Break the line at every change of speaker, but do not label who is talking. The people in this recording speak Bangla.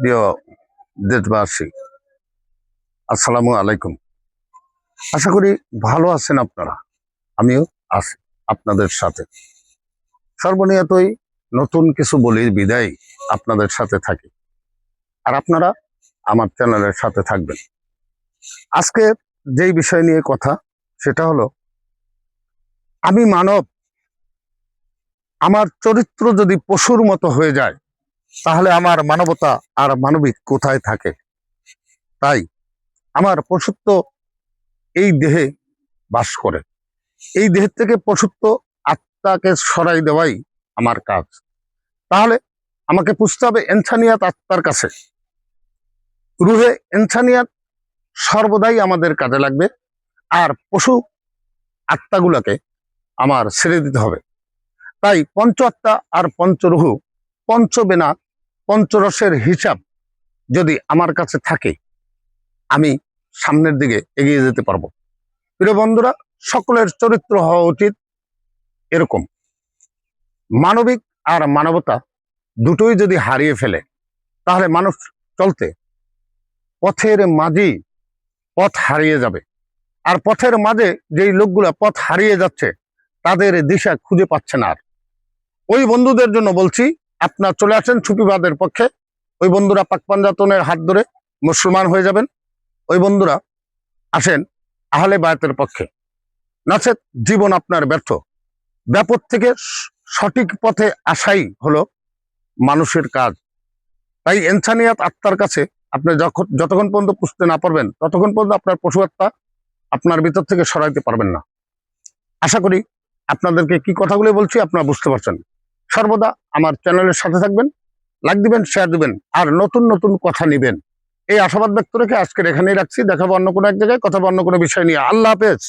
প্রিয় দেশবাসী, আসসালামু আলাইকুম। আশা করি ভালো আছেন আপনারা, আমিও আছি আপনাদের সাথে। সর্বনিয়তই নতুন কিছু বলি বিদায় আপনাদের সাথে থাকি। আর আপনারা আমার চ্যানেলের সাথে থাকবেন। আজকে যেই বিষয় নিয়ে কথা, সেটা হলো, আমি মানব, আমার চরিত্র যদি পশুর মতো হয়ে যায় তাহলে আমার মানবতা আর মানবিক কোথায় থাকে? তাই আমার পশুত্ব এই দেহে বাস করে। এই দেহের থেকে পশুত্ব আত্মাকে সরাই দেওয়াই আমার কাজ। তাহলে আমাকে পুষতে হবে এনসানিয়াত আত্মার কাছে। রুহে এনসানিয়াত সর্বদাই আমাদের কাজে লাগবে আর পশু আত্মাগুলোকে আমার ছেড়ে দিতে হবে। তাই পঞ্চ আত্মা আর পঞ্চরুহু পঞ্চবেনা পঞ্চরসের হিসাব যদি আমার কাছে থাকে, আমি সামনের দিকে এগিয়ে যেতে পারব। প্রিয় বন্ধুরা, সকলের চরিত্র হওয়া উচিত এরকম। মানবিক আর মানবতা দুটোই যদি হারিয়ে ফেলে, তাহলে মানুষ চলতে পথের মাঝেই পথ হারিয়ে যাবে। আর পথের মাঝে যেই লোকগুলা পথ হারিয়ে যাচ্ছে, তাদের দিশা খুঁজে পাচ্ছে না আর। ওই বন্ধুদের জন্য বলছি আপনার চলে আসেন ছুপিবাদের পক্ষে। ওই বন্ধুরা পাক পাঞ্জাতনের হাত ধরে মুসলমান হয়ে যাবেন। ওই বন্ধুরা আসেন আহলে বায়াতের পক্ষে। নচেত জীবন আপনার ব্যর্থ। ব্যাপক থেকে সঠিক পথে আসাই হলো মানুষের কাজ। তাই এনসানিয়াত আত্মার কাছে আপনি যখন যতক্ষণ পর্যন্ত পুষতে না পারবেন, ততক্ষণ পর্যন্ত আপনার পশু আত্মা আপনার ভিতর থেকে সরাইতে পারবেন না। আশা করি আপনাদেরকে কি কথাগুলো বলছি আপনারা বুঝতে পারছেন। সর্বদা আমার চ্যানেলের সাথে থাকবেন, লাইক দিবেন শেয়ার দিবেন, আর নতুন নতুন কথা নিবেন। এই আশাবাদ ব্যক্ত রেখে আজকের এখানেই রাখছি। দেখাবো অন্য কোনো এক জায়গায়, কথা অন্য কোনো বিষয় নিয়ে। আল্লাহ হাফেজ।